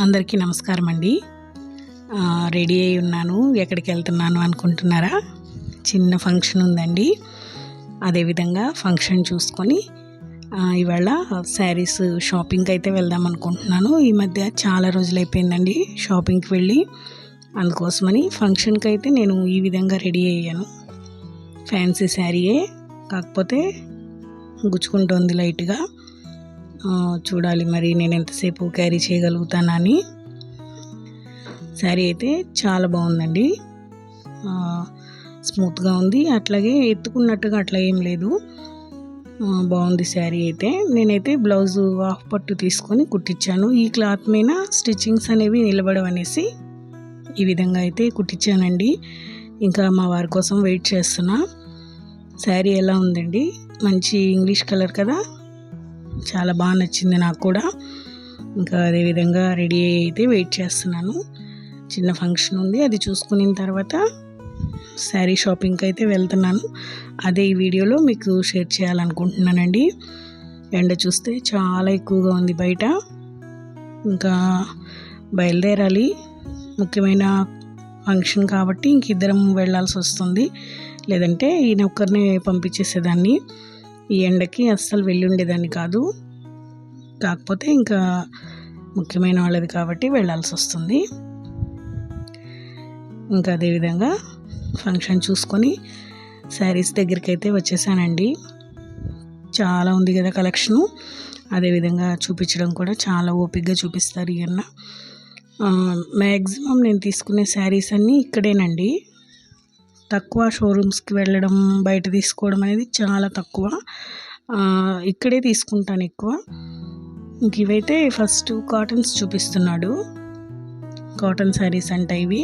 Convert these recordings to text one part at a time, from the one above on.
అందరికీ నమస్కారం అండి. రెడీ అయి ఉన్నాను. ఎక్కడికి వెళ్తున్నాను అనుకుంటున్నారా? చిన్న ఫంక్షన్ ఉందండి. అదేవిధంగా ఫంక్షన్ చూసుకొని ఇవాళ శారీస్ షాపింగ్కి అయితే వెళ్దాం అనుకుంటున్నాను. ఈ మధ్య చాలా రోజులు అయిపోయిందండి షాపింగ్కి వెళ్ళి. అందుకోసమని ఫంక్షన్కి అయితే నేను ఈ విధంగా రెడీ అయ్యాను. ఫ్యాన్సీ శారీయే. కాకపోతే గుచ్చుకుంటోంది లైట్గా. చూడాలి మరి నేను ఎంతసేపు క్యారీ చేయగలుగుతానని. శారీ అయితే చాలా బాగుందండి. స్మూత్గా ఉంది. అట్లాగే ఎత్తుకున్నట్టుగా అట్లా ఏం లేదు. బాగుంది శారీ అయితే. నేనైతే బ్లౌజ్ హాఫ్ పట్టు తీసుకొని కుట్టించాను ఈ క్లాత్ మీద స్టిచ్చింగ్స్ అనేవి నిలబడవు అనేసి ఈ విధంగా అయితే కుట్టించానండి ఇంకా మా వారి కోసం వెయిట్ చేస్తున్నా. శారీ ఎలా ఉందండి? మంచి ఇంగ్లీష్ కలర్ కదా? చాలా బాగా నచ్చింది నాకు కూడా. ఇంకా అదేవిధంగా రెడీ అయితే వెయిట్ చేస్తున్నాను. చిన్న ఫంక్షన్ ఉంది అది చూసుకున్న తర్వాత శారీ షాపింగ్కి అయితే వెళ్తున్నాను. అదే ఈ వీడియోలో మీకు షేర్ చేయాలనుకుంటున్నానండి. ఎండ చూస్తే చాలా ఎక్కువగా ఉంది బయట. ఇంకా బయలుదేరాలి. ముఖ్యమైన ఫంక్షన్ కాబట్టి ఇంక ఇద్దరం వెళ్ళాల్సి వస్తుంది. లేదంటే ఈయన ఒక్కరిని పంపించేసేదాన్ని. ఈ ఎండకి అస్సలు వెళ్ళి ఉండేదాన్ని కాదు. కాకపోతే ఇంకా ముఖ్యమైన వాళ్ళది కాబట్టి వెళ్ళాల్సి వస్తుంది. ఇంకా అదేవిధంగా ఫంక్షన్ చూసుకొని శారీస్ దగ్గరికి అయితే వచ్చేసానండి. చాలా ఉంది కదా కలెక్షను. అదేవిధంగా చూపించడం కూడా చాలా ఓపిక్గా చూపిస్తారు ఇవన్న మ్యాక్సిమం నేను తీసుకునే శారీస్ అన్నీ ఇక్కడేనండి. తక్కువ షోరూమ్స్కి వెళ్ళడం బయట తీసుకోవడం అనేది చాలా తక్కువ. ఇక్కడే తీసుకుంటాను ఎక్కువ. ఇంక ఇవైతే ఫస్ట్ కాటన్స్ చూపిస్తున్నాడు. కాటన్ శారీస్ అంట ఇవి.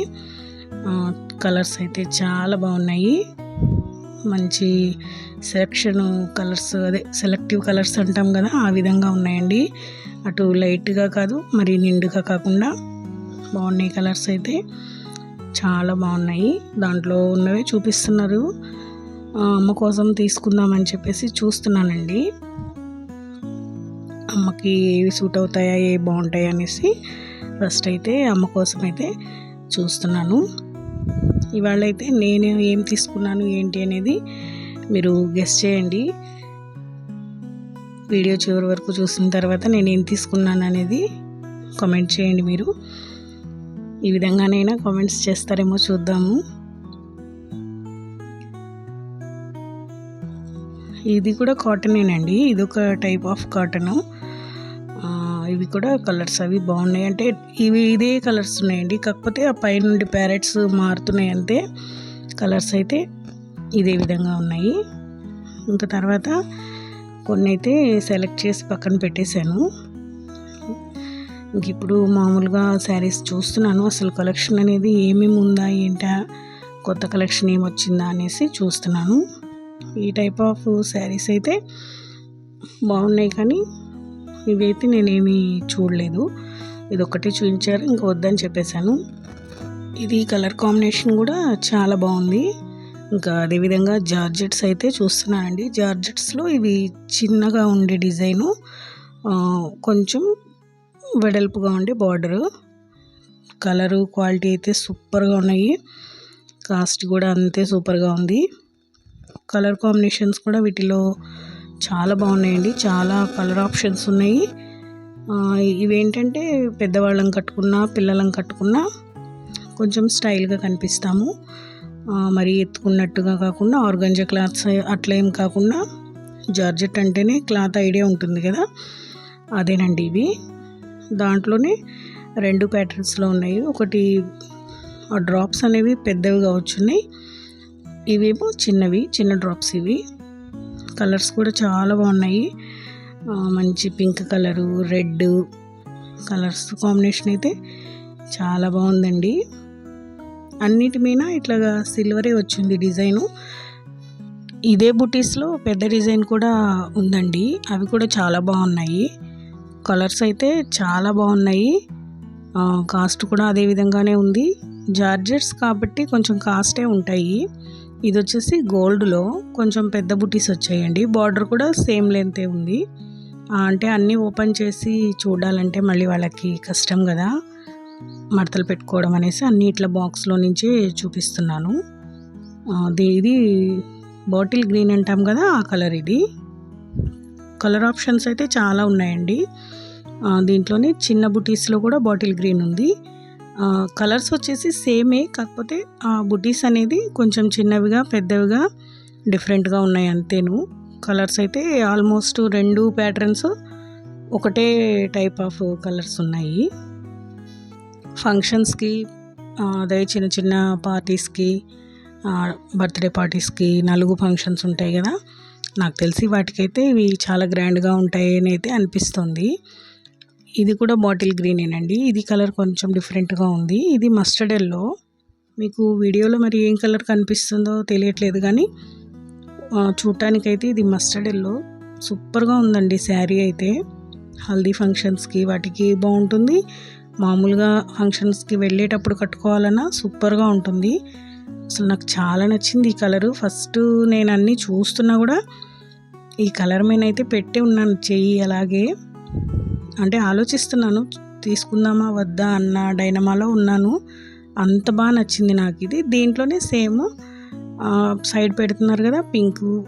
కలర్స్ అయితే చాలా బాగున్నాయి. మంచి సెలక్షన్ కలర్స్ అదే సెలెక్టివ్ కలర్స్ అంటాం కదా ఆ విధంగా ఉన్నాయండి. అటు లైట్గా కాదు మరి నిండుగా కాకుండా బాగున్నాయి కలర్స్ అయితే. చాలా బాగున్నాయి. దాంట్లో ఉన్నవే చూపిస్తున్నారు. అమ్మ కోసం తీసుకుందామని చెప్పేసి చూస్తున్నానండి. అమ్మకి ఏవి సూట్ అవుతాయా ఏ బాగుంటాయి అనేసి ఫస్ట్ అయితే అమ్మ కోసం అయితే చూస్తున్నాను. ఇవాళ అయితే నేను ఏం తీసుకున్నాను ఏంటి అనేది మీరు గెస్ట్ చేయండి. వీడియో చివరి వరకు చూసిన తర్వాత నేను ఏం తీసుకున్నాను అనేది కామెంట్ చేయండి మీరు. ఈ విధంగానైనా కామెంట్స్ చేస్తారేమో చూద్దాము. ఇది కూడా కాటనేనండి ఇది ఒక టైప్ ఆఫ్ కాటను ఇవి కూడా కలర్స్ అవి బాగున్నాయి. అంటే ఇవి ఇదే కలర్స్ ఉన్నాయండి. కాకపోతే ఆ పై నుండి ప్యారెట్స్ మారుతున్నాయి అంతే. కలర్స్ అయితే ఇదే విధంగా ఉన్నాయి. ఇంకా తర్వాత కొన్ని అయితే సెలెక్ట్ చేసి పక్కన పెట్టేశాను. ఇంక ఇప్పుడు మామూలుగా శారీస్ చూస్తున్నాను. అసలు కలెక్షన్ అనేది ఏమేమి ఉందా ఏంటా కొత్త కలెక్షన్ ఏమొచ్చిందా అనేసి చూస్తున్నాను. ఈ టైప్ ఆఫ్ శారీస్ అయితే బాగున్నాయి కానీ ఇవైతే నేనేమి చూడలేదు. ఇది ఒకటి చూపించారు ఇంకా వద్దని చెప్పేశాను. ఇది కలర్ కాంబినేషన్ కూడా చాలా బాగుంది. ఇంకా అదేవిధంగా జార్జెట్స్ అయితే చూస్తున్నానండి. జార్జెట్స్లో ఇవి చిన్నగా ఉండే డిజైను కొంచెం వెడల్పుగా ఉండి బార్డరు. కలరు క్వాలిటీ అయితే సూపర్గా ఉన్నాయి. కాస్ట్ కూడా అంతే సూపర్గా ఉంది. కలర్ కాంబినేషన్స్ కూడా వీటిలో చాలా బాగున్నాయండి. చాలా కలర్ ఆప్షన్స్ ఉన్నాయి. ఇవేంటంటే పెద్దవాళ్ళం కట్టుకున్నా పిల్లలం కట్టుకున్నా కొంచెం స్టైల్గా కనిపిస్తాము. మరీ మరి ఎత్తుకున్నట్టుగా కాకుండా ఆర్గంజా క్లాత్స్ అట్లా ఏం కాకుండా జార్జెట్ అంటేనే క్లాత్ ఐడియా ఉంటుంది కదా. అదేనండి ఇవి. దాంట్లోనే రెండు ప్యాటర్న్స్లో ఉన్నాయి. ఒకటి ఆ డ్రాప్స్ అనేవి పెద్దవిగా వచ్చున్నాయి ఇవేమో చిన్నవి చిన్న డ్రాప్స్ ఇవి. కలర్స్ కూడా చాలా బాగున్నాయి. మంచి pink colour red colours combination అయితే చాలా బాగుందండి. అన్నిటి మీద ఇట్లాగా సిల్వరే వచ్చింది డిజైను ఇదే బుటీస్లో పెద్ద డిజైన్ కూడా ఉందండి. అవి కూడా చాలా బాగున్నాయి. కలర్స్ అయితే చాలా బాగున్నాయి. కాస్ట్ కూడా అదే విధంగానే ఉంది. జార్జెట్స్ కాబట్టి కొంచెం కాస్టే ఉంటాయి. ఇది వచ్చేసి గోల్డ్లో కొంచెం పెద్ద బుటీస్ వచ్చాయండి. బార్డర్ కూడా సేమ్ లెంతే ఉంది. అంటే అన్నీ ఓపెన్ చేసి చూడాలంటే మళ్ళీ వాళ్ళకి కష్టం కదా. మడతలు పెట్టుకోవడం అనేసి అన్నీ ఇట్లా బాక్స్లో నుంచే చూపిస్తున్నాను. ఇది బాటిల్ గ్రీన్ అంటాం కదా ఆ కలర్ ఇది. కలర్ ఆప్షన్స్ అయితే చాలా ఉన్నాయండి. దీంట్లోనే చిన్న బుటీస్లో కూడా బాటిల్ గ్రీన్ ఉంది. కలర్స్ వచ్చేసి సేమే కాకపోతే ఆ బుటీస్ అనేది కొంచెం చిన్నవిగా పెద్దవిగా డిఫరెంట్గా ఉన్నాయి అంతేను. కలర్స్ అయితే ఆల్మోస్ట్ రెండు ప్యాటర్న్స్ ఒకటే టైప్ ఆఫ్ కలర్స్ ఉన్నాయి. ఫంక్షన్స్కి అదే చిన్న చిన్న పార్టీస్కి బర్త్డే పార్టీస్కి నలుగు ఫంక్షన్స్ ఉంటాయి కదా. నాకు తెలిసి వాటికైతే ఇవి చాలా గ్రాండ్గా ఉంటాయి అని అయితే అనిపిస్తుంది. ఇది కూడా బాటిల్ గ్రీనేనండి. ఇది కలర్ కొంచెం డిఫరెంట్గా ఉంది. ఇది మస్టర్డ్ ఎల్లో. మీకు వీడియోలో మరి ఏం కలర్ కనిపిస్తుందో తెలియట్లేదు కానీ చూడటానికైతే ఇది మస్టర్డ్ ఎల్లో. సూపర్గా ఉందండి శారీ అయితే. హల్దీ ఫంక్షన్స్కి వాటికి బాగుంటుంది. మామూలుగా ఫంక్షన్స్కి వెళ్ళేటప్పుడు కట్టుకోవాలన్నా సూపర్గా ఉంటుంది. అసలు నాకు చాలా నచ్చింది ఈ కలరు. ఫస్ట్ నేను అన్నీ చూస్తున్నా కూడా ఈ కలర్ మీద అయితే పెట్టి ఉన్నాను. చెయ్యి అలాగే. అంటే ఆలోచిస్తున్నాను తీసుకుందామా వద్దా అన్న డైనమాలో ఉన్నాను. అంత బాగా నచ్చింది నాకు ఇది. దీంట్లోనే సేమ్ సైడ్ పెడుతున్నారు కదా పింక్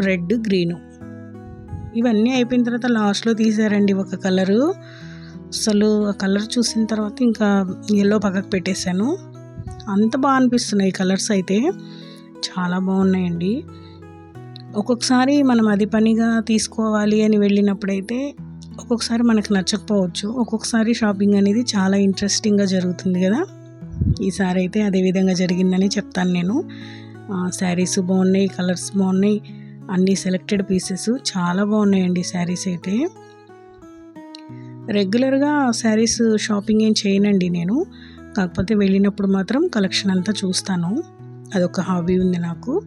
రెడ్ గ్రీను. ఇవన్నీ అయిపోయిన తర్వాత లాస్ట్లో తీసారండి ఒక కలరు. అసలు ఆ కలర్ చూసిన తర్వాత ఇంకా ఎల్లో పక్కకు పెట్టేశాను. అంత బాగా అనిపిస్తున్నాయి కలర్స్ అయితే. చాలా బాగున్నాయండి. ఒక్కొక్కసారి మనం అది పనిగా తీసుకోవాలి అని వెళ్ళినప్పుడైతే ఒక్కొక్కసారి మనకు నచ్చకపోవచ్చు. ఒక్కొక్కసారి షాపింగ్ అనేది చాలా ఇంట్రెస్టింగ్గా జరుగుతుంది కదా. ఈసారి అయితే అదే విధంగా జరిగిందని చెప్తాను నేను. శారీస్ బాగున్నాయి కలర్స్ బాగున్నాయి అన్ని సెలెక్టెడ్ పీసెస్ చాలా బాగున్నాయండి శారీస్ అయితే. రెగ్యులర్గా శారీస్ షాపింగ్ ఏం చేయనండి నేను. కాకపోతే వెళ్ళినప్పుడు మాత్రం కలెక్షన్ అంతా చూస్తాను. అదొక హాబీ ఉంది నాకు.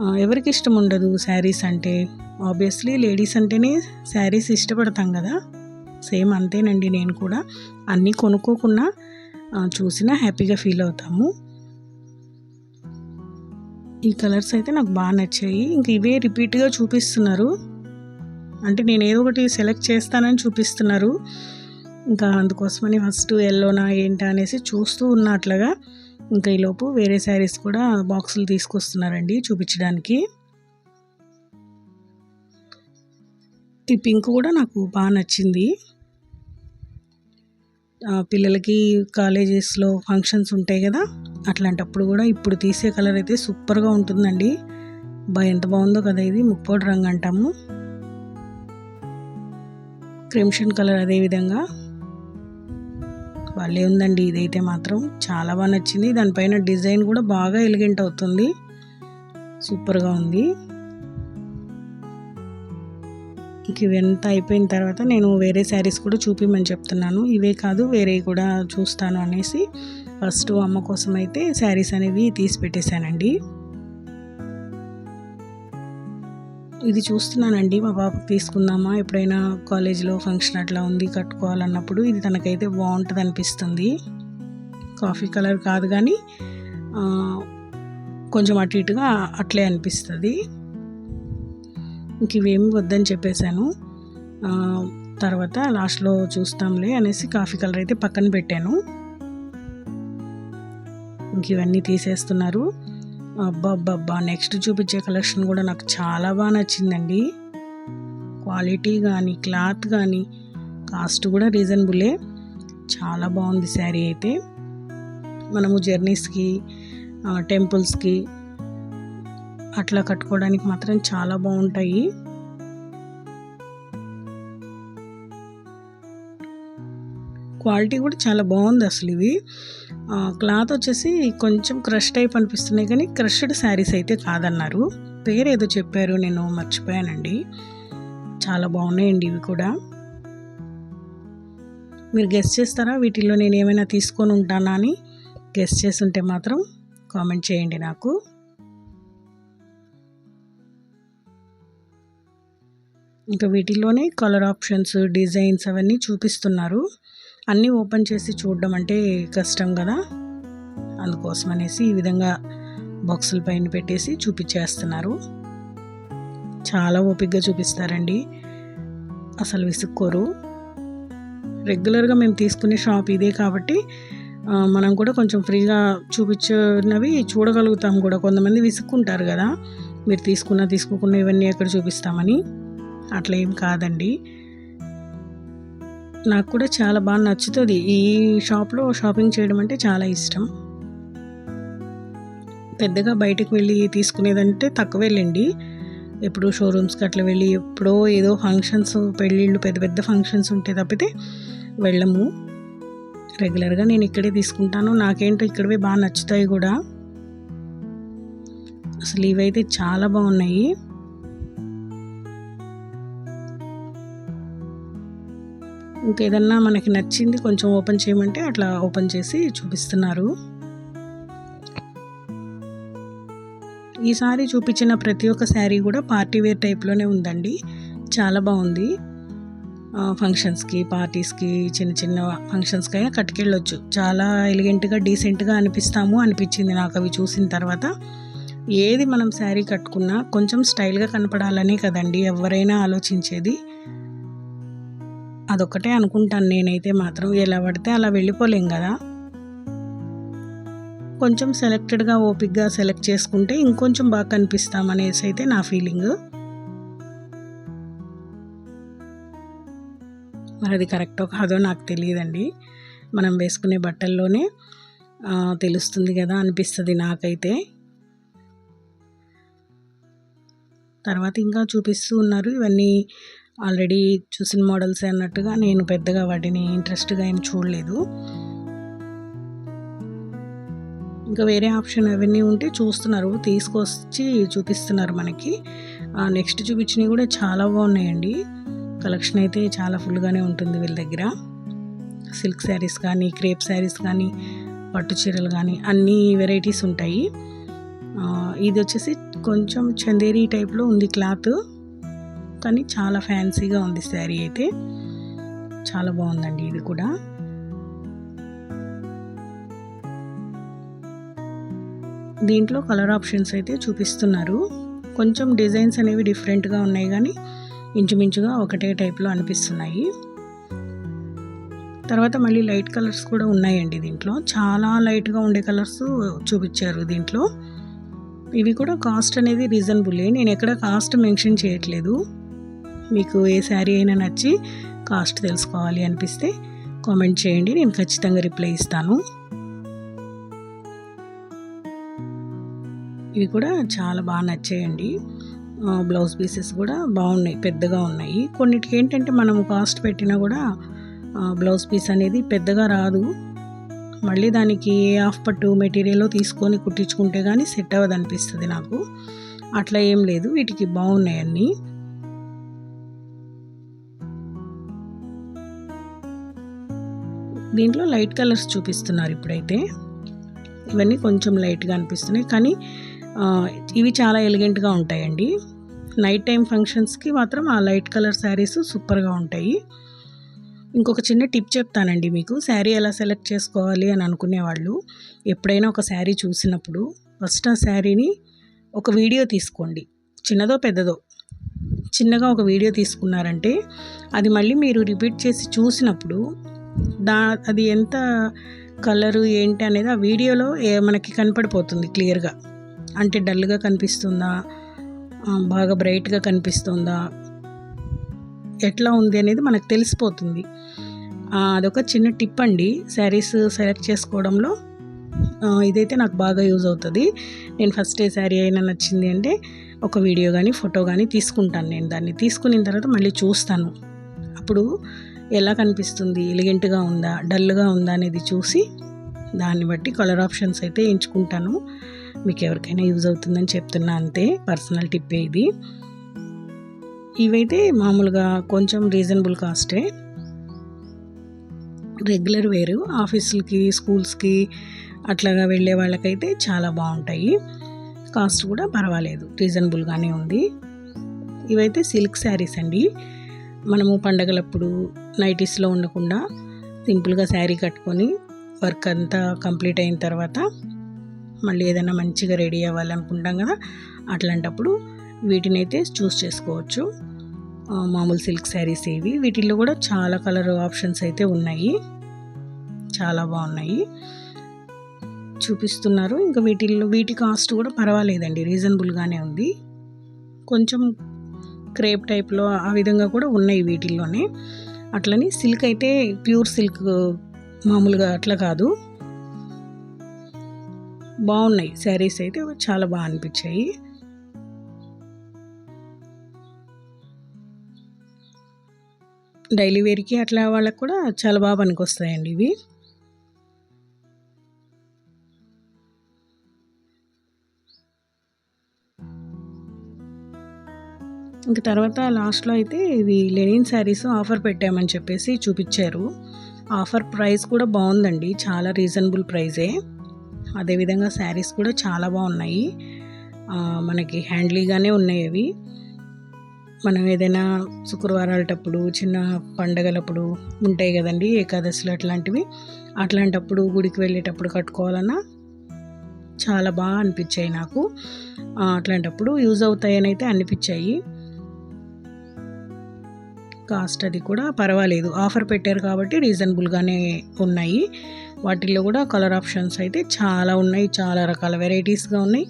ఎవరికి ఇష్టం ఉండదు శారీస్ అంటే? ఆబ్వియస్లీ లేడీస్ అంటేనే శారీస్ ఇష్టపడతాం కదా. సేమ్ అంతేనండి నేను కూడా. అన్నీ కొనుక్కోకుండా చూసినా హ్యాపీగా ఫీల్ అవుతాము. ఈ కలర్స్ అయితే నాకు బాగా నచ్చాయి. ఇంక ఇవే రిపీట్గా చూపిస్తున్నారు. అంటే నేను ఏదో ఒకటి సెలెక్ట్ చేస్తానని చూపిస్తున్నారు. ఇంకా అందుకోసమని ఫస్ట్ ఎల్లోనా ఏంటా అనేసి చూస్తూ ఉన్నట్లుగా ఇంకా ఈలోపు వేరే శారీస్ కూడా బాక్సులు తీసుకొస్తున్నారండి చూపించడానికి. ఈ పింక్ కూడా నాకు బాగా నచ్చింది. పిల్లలకి కాలేజెస్లో ఫంక్షన్స్ ఉంటాయి కదా అట్లాంటప్పుడు కూడా ఇప్పుడు తీసే కలర్ అయితే సూపర్గా ఉంటుందండి. బా ఎంత బాగుందో కదా ఇది ముక్కోటి రంగు అంటాము. క్రిమ్షన్ కలర్ అదే విధంగా. భలే ఉందండి ఇదైతే మాత్రం. చాలా బాగా నచ్చింది. దానిపైన డిజైన్ కూడా బాగా ఎలిగెంట్ అవుతుంది. సూపర్గా ఉంది. ఇంక ఇవంతా అయిపోయిన తర్వాత నేను వేరే శారీస్ కూడా చూపిమని చెప్తున్నాను. ఇవే కాదు వేరే కూడా చూస్తాను అనేసి ఫస్ట్ అమ్మ కోసం అయితే శారీస్ అనేవి తీసి పెట్టేశానండి. ఇది చూస్తున్నానండి. మా పాపకు తీసుకుందామా? ఎప్పుడైనా కాలేజీలో ఫంక్షన్ అట్లా ఉంది కట్టుకోవాలన్నప్పుడు ఇది తనకైతే బాగుంటుంది అనిపిస్తుంది కాఫీ కలర్ కాదు కానీ కొంచెం అటు ఇటుగా అట్లే అనిపిస్తుంది. ఇంక ఇవేమి వద్దని చెప్పేశాను. తర్వాత లాస్ట్లో చూస్తాంలే అనేసి కాఫీ కలర్ అయితే పక్కన పెట్టాను. ఇంక ఇవన్నీ తీసేస్తున్నారు. అబ్బబ్బబ్బా నెక్స్ట్ చూపించే కలెక్షన్ కూడా నాకు చాలా బాగా నచ్చిందండి. క్వాలిటీ కానీ క్లాత్ కానీ కాస్ట్ కూడా రీజనబులే చాలా బాగుంది శారీ అయితే. మనము జర్నీస్కి టెంపుల్స్కి అట్లా కట్టుకోవడానికి మాత్రం చాలా బాగుంటాయి. క్వాలిటీ కూడా చాలా బాగుంది అసలు ఇవి క్లాత్ వచ్చేసి కొంచెం క్రష్ టైప్ అనిపిస్తున్నాయి కానీ క్రష్డ్ శారీస్ అయితే కాదన్నారు. పేరు ఏదో చెప్పారు నేను మర్చిపోయానండి. చాలా బాగున్నాయండి ఇవి కూడా. మీరు గెస్ట్ చేస్తారా? వీటిల్లో నేను ఏమైనా తీసుకొని ఉంటానా అని గెస్ట్ చేస్తుంటే మాత్రం కామెంట్ చేయండి నాకు. ఇంకా వీటిల్లోనే కలర్ ఆప్షన్స్ డిజైన్స్ అవన్నీ చూపిస్తున్నారు. అన్నీ ఓపెన్ చేసి చూడడం అంటే కష్టం కదా? అందుకోసం అనేసి ఈ విధంగా బాక్సుల పైన పెట్టేసి చూపించేస్తున్నారు చాలా ఓపికగా చూపిస్తారండి. అసలు విసుక్కోరు. రెగ్యులర్గా మేము తీసుకునే షాప్ ఇదే కాబట్టి మనం కూడా కొంచెం ఫ్రీగా చూపించినవి చూడగలుగుతాం కూడా. కొంతమంది విసుక్కుంటారు కదా? మీరు తీసుకున్నా తీసుకోకుండా ఇవన్నీ ఎక్కడ చూపిస్తామని. అట్లా ఏం కాదండి. నాకు కూడా చాలా బాగా నచ్చుతుంది. ఈ షాప్లో షాపింగ్ చేయడం అంటే చాలా ఇష్టం. పెద్దగా బయటకు వెళ్ళి తీసుకునేదంటే తక్కువ వెళ్ళండి ఎప్పుడు షోరూమ్స్కి అట్లా వెళ్ళి ఎప్పుడో ఏదో ఫంక్షన్స్ పెళ్ళిళ్ళు పెద్ద పెద్ద ఫంక్షన్స్ ఉంటే తప్పితే వెళ్ళము. రెగ్యులర్గా నేను ఇక్కడే తీసుకుంటాను. నాకేంటో ఇక్కడవే బాగా నచ్చుతాయి కూడా. అసలు ఇవైతే చాలా బాగున్నాయి. ఇంకేదన్నా మనకి నచ్చింది కొంచెం ఓపెన్ చేయమంటే అట్లా ఓపెన్ చేసి చూపిస్తున్నారు. ఈసారి చూపించిన ప్రతి ఒక్క శారీ కూడా పార్టీ వేర్ టైప్లోనే ఉందండి. చాలా బాగుంది. ఫంక్షన్స్కి పార్టీస్కి చిన్న చిన్న ఫంక్షన్స్కి అయినా కట్టుకెళ్ళొచ్చు. చాలా ఎలిగెంట్గా డీసెంట్గా అనిపిస్తాము అనిపించింది నాకు అవి చూసిన తర్వాత. ఏది మనం శారీ కట్టుకున్నా కొంచెం స్టైల్గా కనపడాలనే కదండి ఎవరైనా ఆలోచించేది. అదొక్కటే అనుకుంటాను. నేనైతే మాత్రం ఎలా పడితే అలా వెళ్ళిపోలేం కదా. కొంచెం సెలెక్టెడ్గా ఓపిక్గా సెలెక్ట్ చేసుకుంటే ఇంకొంచెం బాగా కనిపిస్తాం అనేసి అయితే నా ఫీలింగ్. మరి అది కరెక్టో కాదో నాకు తెలియదండి. మనం వేసుకునే బట్టల్లోనే తెలుస్తుంది కదా అనిపిస్తుంది నాకైతే. తర్వాత ఇంకా చూపిస్తూ ఉన్నారు. ఇవన్నీ ఆల్రెడీ చూసిన మోడల్స్ అన్నట్టుగా నేను పెద్దగా వాటిని ఇంట్రెస్ట్గా ఏం చూడలేదు. ఇంకా వేరే ఆప్షన్ అవన్నీ ఉంటే చూస్తున్నారు. తీసుకొచ్చి చూపిస్తున్నారు మనకి. నెక్స్ట్ చూపించినవి కూడా చాలా బాగున్నాయండి. కలెక్షన్ అయితే చాలా ఫుల్గానే ఉంటుంది వీళ్ళ దగ్గర. సిల్క్ శారీస్ కానీ క్రేప్ శారీస్ కానీ పట్టు చీరలు కానీ అన్ని వెరైటీస్ ఉంటాయి. ఇది వచ్చేసి కొంచెం చందేరి టైప్లో ఉంది క్లాత్. కానీ చాలా ఫ్యాన్సీగా ఉంది శారీ అయితే. చాలా బాగుందండి ఇది కూడా. దీంట్లో కలర్ ఆప్షన్స్ అయితే చూపిస్తున్నారు. కొంచెం డిజైన్స్ అనేవి డిఫరెంట్గా ఉన్నాయి కానీ ఇంచుమించుగా ఒకటే టైప్లో అనిపిస్తున్నాయి. తర్వాత మళ్ళీ లైట్ కలర్స్ కూడా ఉన్నాయండి దీంట్లో. చాలా లైట్గా ఉండే కలర్స్ చూపించారు దీంట్లో. ఇవి కూడా కాస్ట్ అనేది రీజనబులే. నేను ఎక్కడ కాస్ట్ మెన్షన్ చేయట్లేదు. మీకు ఏ శారీ అయినా నచ్చి కాస్ట్ తెలుసుకోవాలి అనిపిస్తే కామెంట్ చేయండి నేను ఖచ్చితంగా రిప్లై ఇస్తాను. ఇవి కూడా చాలా బాగా నచ్చాయండి. బ్లౌజ్ పీసెస్ కూడా బాగున్నాయి పెద్దగా ఉన్నాయి. కొన్నిటికి ఏంటంటే మనం కాస్ట్ పెట్టినా కూడా బ్లౌజ్ పీస్ అనేది పెద్దగా రాదు. మళ్ళీ దానికి ఏ హాఫ్ పట్టు మెటీరియల్ తీసుకొని కుట్టించుకుంటే కానీ సెట్ అవ్వదు అనిపిస్తుంది నాకు. అట్లా ఏం లేదు వీటికి బాగున్నాయి అన్నీ. దీంట్లో లైట్ కలర్స్ చూపిస్తున్నారు ఇప్పుడైతే. ఇవన్నీ కొంచెం లైట్గా అనిపిస్తున్నాయి. కానీ ఇవి చాలా ఎలిగెంట్గా ఉంటాయండి. నైట్ టైం ఫంక్షన్స్కి మాత్రం ఆ లైట్ కలర్ శారీస్ సూపర్గా ఉంటాయి. ఇంకొక చిన్న టిప్ చెప్తానండి మీకు. శారీ ఎలా సెలెక్ట్ చేసుకోవాలి అని అనుకునేవాళ్ళు ఎప్పుడైనా ఒక శారీ చూసినప్పుడు ఫస్ట్ ఆ శారీని ఒక వీడియో తీసుకోండి. చిన్నదో పెద్దదో. చిన్నగా ఒక వీడియో తీసుకున్నారంటే అది మళ్ళీ మీరు రిపీట్ చేసి చూసినప్పుడు దా అది ఎంత కలరు ఏంటి అనేది ఆ వీడియోలో ఏ- మనకి కనపడిపోతుంది క్లియర్గా. అంటే డల్గా కనిపిస్తుందా? బాగా బ్రైట్గా కనిపిస్తుందా? ఎట్లా ఉంది అనేది మనకు తెలిసిపోతుంది. అదొక చిన్న టిప్ అండి. శారీస్ సెలెక్ట్ చేసుకోవడంలో ఇదైతే నాకు బాగా యూజ్ అవుతుంది. నేను ఫస్ట్ ఏ శారీ అయినా నచ్చింది అంటే ఒక వీడియో కానీ ఫోటో కానీ తీసుకుంటాను నేను. దాన్ని తీసుకున్న తర్వాత మళ్ళీ చూస్తాను. అప్పుడు ఎలా కనిపిస్తుంది? ఎలిగెంట్గా ఉందా? డల్గా ఉందా? అనేది చూసి దాన్ని బట్టి కలర్ ఆప్షన్స్ అయితే ఎంచుకుంటాను. మీకు ఎవరికైనా యూజ్ అవుతుందని చెప్తున్నా అంతే. పర్సనల్ టిప్పే ఇది. ఇవైతే మామూలుగా కొంచెం రీజనబుల్ కాస్టే. రెగ్యులర్ వేరు. ఆఫీసులకి స్కూల్స్కి అట్లాగా వెళ్ళే వాళ్ళకైతే చాలా బాగుంటాయి. కాస్ట్ కూడా పర్వాలేదు. రీజనబుల్గానే ఉంది. ఇవైతే సిల్క్ శారీస్ అండి. మనము పండగలప్పుడు నైటీస్లో ఉండకుండా సింపుల్గా శారీ కట్టుకొని వర్క్ అంతా కంప్లీట్ అయిన తర్వాత మళ్ళీ ఏదైనా మంచిగా రెడీ అవ్వాలనుకుంటాం కదా అట్లాంటప్పుడు వీటిని అయితే చూస్ చేసుకోవచ్చు. మామూలు సిల్క్ శారీస్ ఇవి వీటిల్లో కూడా చాలా కలర్ ఆప్షన్స్ అయితే ఉన్నాయి. చాలా బాగున్నాయి. చూపిస్తున్నారు. ఇంకా వీటిల్లో వీటి కాస్ట్ కూడా పర్వాలేదండి. రీజనబుల్గానే ఉంది. కొంచెం క్రేప్ టైప్లో ఆ విధంగా కూడా ఉన్నాయి వీటిల్లోనే. అట్లని సిల్క్ అయితే ప్యూర్ సిల్క్ మామూలుగా అట్లా కాదు. బాగున్నాయి శారీస్ అయితే చాలా బాగా అనిపించాయి. డైలీ వేర్కి అట్లా వాళ్ళకి కూడా చాలా బాగా పనికొస్తాయండి ఇవి. ఇంక తర్వాత లాస్ట్లో అయితే ఇవి లెనిన్ శారీస్ ఆఫర్ పెట్టామని చెప్పేసి చూపించారు. ఆఫర్ ప్రైస్ కూడా బాగుందండి. చాలా రీజనబుల్ ప్రైజే అదేవిధంగా శారీస్ కూడా చాలా బాగున్నాయి. మనకి హ్యాండ్లీగానే ఉన్నాయి అవి. మనం ఏదైనా శుక్రవారాలటప్పుడు చిన్న పండగలప్పుడు ఉంటాయి కదండి ఏకాదశులు అట్లాంటివి. అట్లాంటప్పుడు గుడికి వెళ్ళేటప్పుడు కట్టుకోవాలన్నా చాలా బాగా అనిపించాయి నాకు. అట్లాంటప్పుడు యూజ్ అవుతాయని అయితే అనిపించాయి. కాస్ట్ అది కూడా పర్వాలేదు. ఆఫర్ పెట్టారు కాబట్టి రీజనబుల్గానే ఉన్నాయి. వాటిల్లో కూడా కలర్ ఆప్షన్స్ అయితే చాలా ఉన్నాయి. చాలా రకాల వెరైటీస్గా ఉన్నాయి.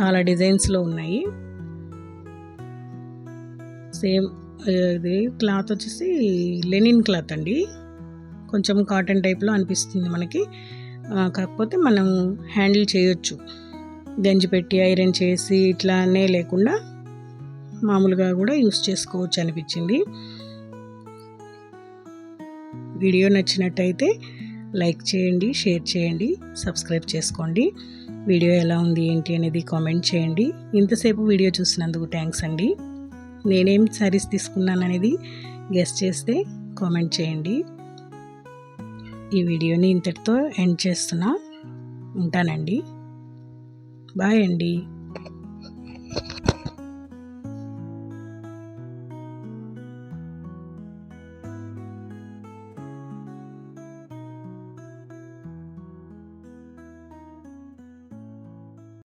చాలా డిజైన్స్లో ఉన్నాయి. సేమ్ ఇది క్లాత్ వచ్చేసి లెనిన్ క్లాత్ అండి. కొంచెం కాటన్ టైప్లో అనిపిస్తుంది మనకి. కాకపోతే మనం హ్యాండిల్ చేయొచ్చు. గంజి పెట్టి ఐరన్ చేసి ఇట్లానే లేకుండా మామూలుగా కూడా యూస్ చేసుకోవచ్చు అనిపించింది. వీడియో నచ్చినట్టయితే లైక్ చేయండి షేర్ చేయండి సబ్స్క్రైబ్ చేసుకోండి. వీడియో ఎలా ఉంది ఏంటి అనేది కామెంట్ చేయండి. ఇంతసేపు వీడియో చూసినందుకు థ్యాంక్స్ అండి. నేనేం శారీస్ తీసుకున్నాననేది గెస్ట్ చేస్తే కామెంట్ చేయండి. ఈ వీడియోని ఇంతటితో ఎండ్ చేస్తున్నా. ఉంటానండి. బాయ్ అండి.